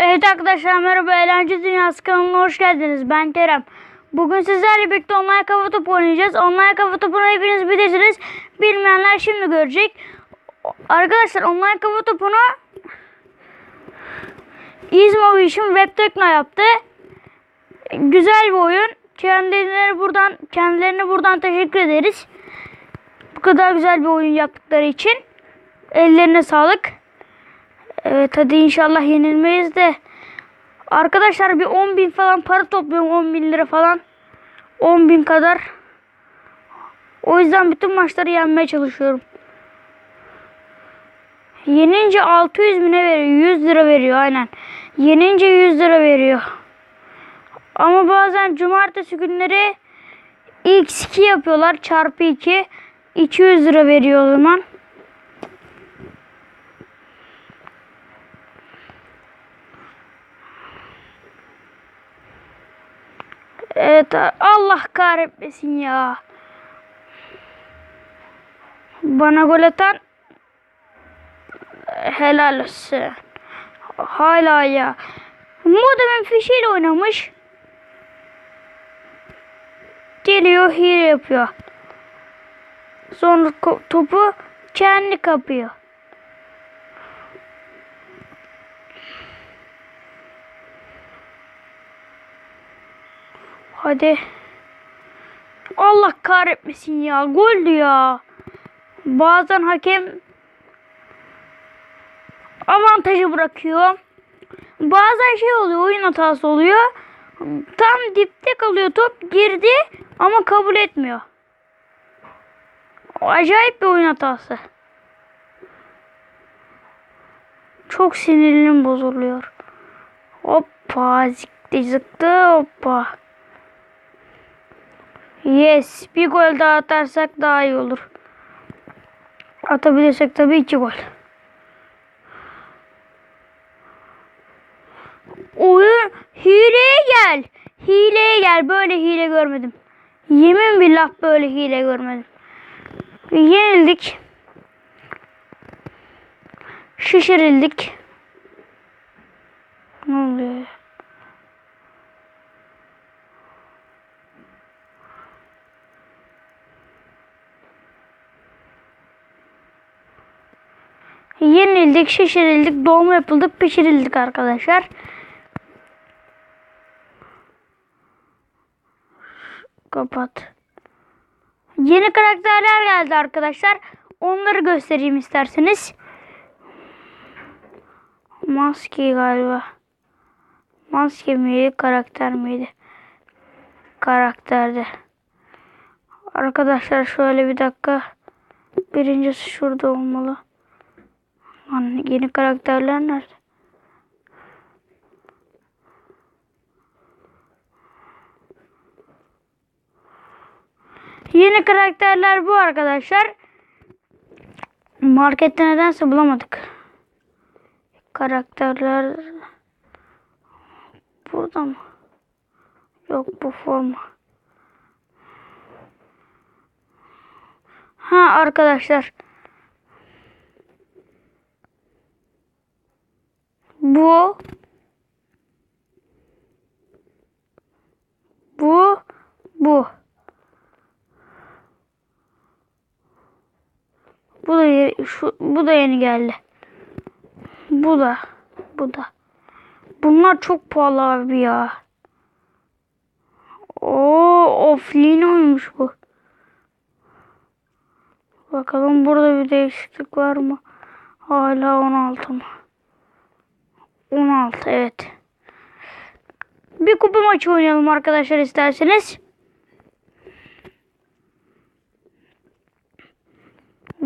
Evet arkadaşlar merhaba Eğlence Dünyası kanalına hoş geldiniz. Ben Kerem. Bugün sizlerle birlikte online kafa topu oynayacağız. Online kafa topunu hepiniz bilirsiniz. Bilmeyenler şimdi görecek. Arkadaşlar online kafa topunu İzmovision Web Tekno yaptı. Güzel bir oyun. Kendilerine buradan kendilerine buradan teşekkür ederiz. Bu kadar güzel bir oyun yaptıkları için. Ellerine sağlık. Evet hadi inşallah yenilmeyiz de. Arkadaşlar bir 10 bin falan para topluyorum 10 bin lira falan. 10 bin kadar. O yüzden bütün maçları yenmeye çalışıyorum. Yenince 600 bine veriyor. 100 lira veriyor aynen. Yenince 100 lira veriyor. Ama bazen cumartesi günleri x2 yapıyorlar. Çarpı 2. 200 lira veriyor o zaman. Evet Allah kahretmesin ya. Bana gol atan helal olsun. Hala ya. Modemin fişiyle oynamış. Geliyor hile yapıyor. Sonra topu kendi kapıyor. Hadi. Allah kahretmesin ya. Goldü ya. Bazen hakem avantajı bırakıyor. Bazen şey oluyor. Oyun hatası oluyor. Tam dipte kalıyor top. Girdi ama kabul etmiyor. Acayip bir oyun hatası. Çok sinirlim bozuluyor. Hoppa zıktı zıktı hoppa. Yes. Bir gol daha atarsak daha iyi olur. Atabilirsek tabii iki gol. Oyun hileye gel. Hileye gel. Böyle hile görmedim. Yemin billah böyle hile görmedim. Yenildik. Şişirildik. Ne oluyor ya? Yenildik, şişirildik, dolma yapıldık, pişirildik arkadaşlar. Kapat. Yeni karakterler geldi arkadaşlar. Onları göstereyim isterseniz. Maske galiba. Maske miydi, karakter miydi? Karakterde. Arkadaşlar şöyle bir dakika. Birincisi şurada olmalı. Lan yeni karakterler nerede? Yeni karakterler bu arkadaşlar. Markette nedense bulamadık. Karakterler burada mı? Yok bu forma. Ha arkadaşlar. Bu bu bu bu da şu bu da yeni geldi. Bu da bu da. Bunlar çok pahalı abi ya. Oo offline bu. Bakalım burada bir değişiklik var mı? Hala 16 mı? 16 evet. Bir kupa maçı oynayalım arkadaşlar isterseniz.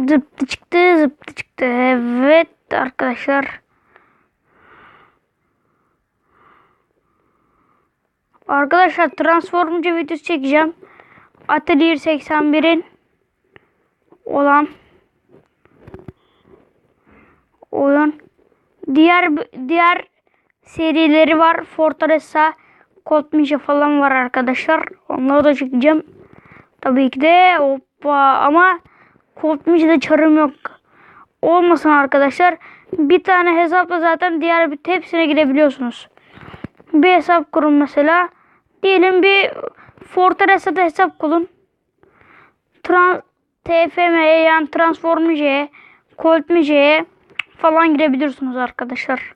Zıptı çıktı zıptı çıktı. Evet arkadaşlar. Arkadaşlar Transformcu videosu çekeceğim. Atelier 81'in olan oyun. Diğer diğer serileri var. Fortaleza, Code falan var arkadaşlar. Onları da çekeceğim. Tabii ki de hoppa ama Code çarım yok. Olmasın arkadaşlar. Bir tane hesapla zaten diğer bir hepsine girebiliyorsunuz. Bir hesap kurun mesela. Diyelim bir Fortress'e hesap kurun. Trans TFM'ye yani Transformic'e, Coltmic'e falan girebilirsiniz arkadaşlar.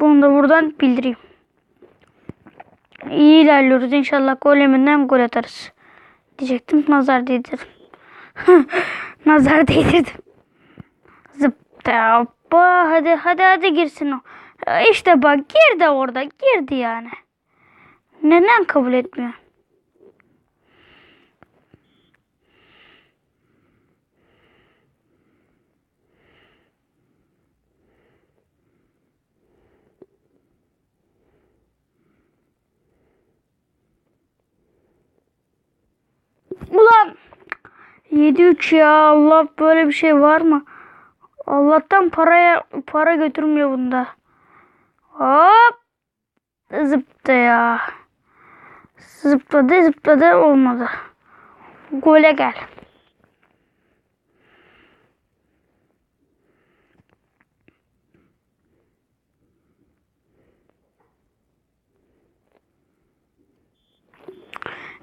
Bunu da buradan bildireyim. İyi ilerliyoruz. İnşallah goleminden gol atarız. Diyecektim. Nazar değdirdim. Nazar değdirdim. Zıpta. Hadi hadi hadi girsin o. İşte bak girdi orada. Girdi yani. Neden kabul etmiyor? 7-3 ya Allah böyle bir şey var mı? Allah'tan paraya para götürmüyor bunda. Hop zıptı ya. Zıpladı zıpladı olmadı. Gole gel.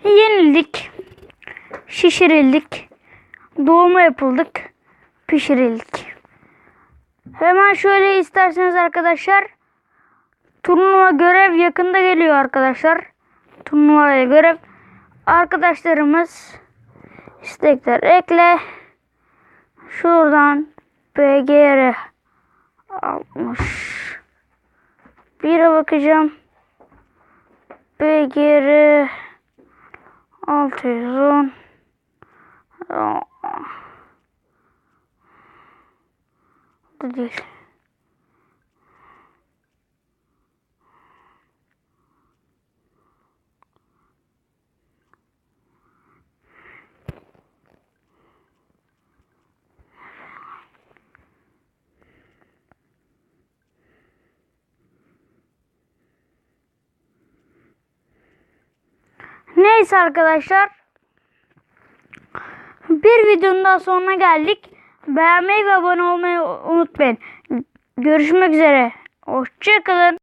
Yenildik. Şişirildik. Doğuma yapıldık. Pişirildik. Hemen şöyle isterseniz arkadaşlar. Turnuva görev yakında geliyor arkadaşlar. Turnuvaya görev. Arkadaşlarımız istekler ekle. Şuradan BGR 60 Bire bakacağım. BGR 610 Bu değil. Neyse arkadaşlar. Bir videonun daha sonuna geldik. Beğenmeyi ve abone olmayı unutmayın. Görüşmek üzere. Hoşçakalın.